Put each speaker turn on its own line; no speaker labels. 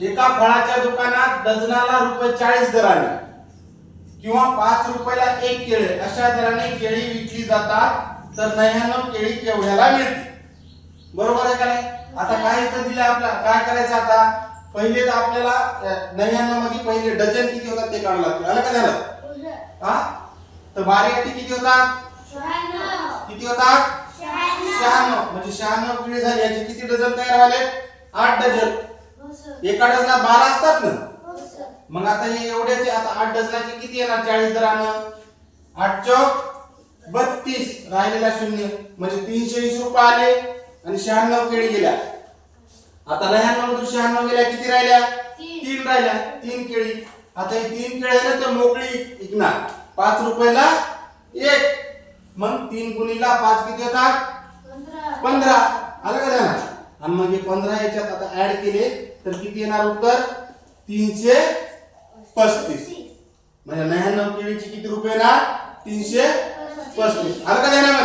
एका फळाच्या दुकानात डझनाला रुपये चाळीस दराने किंवा पाच रुपयाला एक केळे अशा दराने केळी विकली जातात. तर नव्याण्णव केळी केवढ्याला मिळते बरोबर आहे का नाही? आता काय इथं दिलं आपल्याला काय करायचं आता? पहिले तर आपल्याला नव्याण्णवमध्ये पहिले डझन किती होतात ते काढावं लागतील आलं का झालं? हा? तर बारी अटी किती होतात? किती होतात? शहाण्णव. म्हणजे शहाण्णव पिढी झाली याचे किती डझन तयार झाले आठ डझन. एका डझनात बारा असतात ना? मग आता हे एवढ्याचे आता आठ डझनाचे किती येणार? चाळीस दरानं? आठ चौक बत्तीस राहिलेला शून्य. म्हणजे तीनशे वीस रुपये आले आणि शहाण्णव केळी गेल्या. आता नव्याण्णव मधून शहाण्णव गेल्या किती राहिल्या? तीन. राहिल्या तीन केळी. आता ही तीन केळी ना तर मोकळी इकणार पाच रुपयाला एक. मग तीन गुणीला पाच किती होतात? पंधरा. आलं का? आणि मग हे पंधरा याच्यात आता ऍड केले तर किती येणार उत्तर? तीनशे पस्तीस. म्हणजे नव्याण्णव केळीची किती रुपये येणार? तीनशे पस्तीस. का ध्यानामध्ये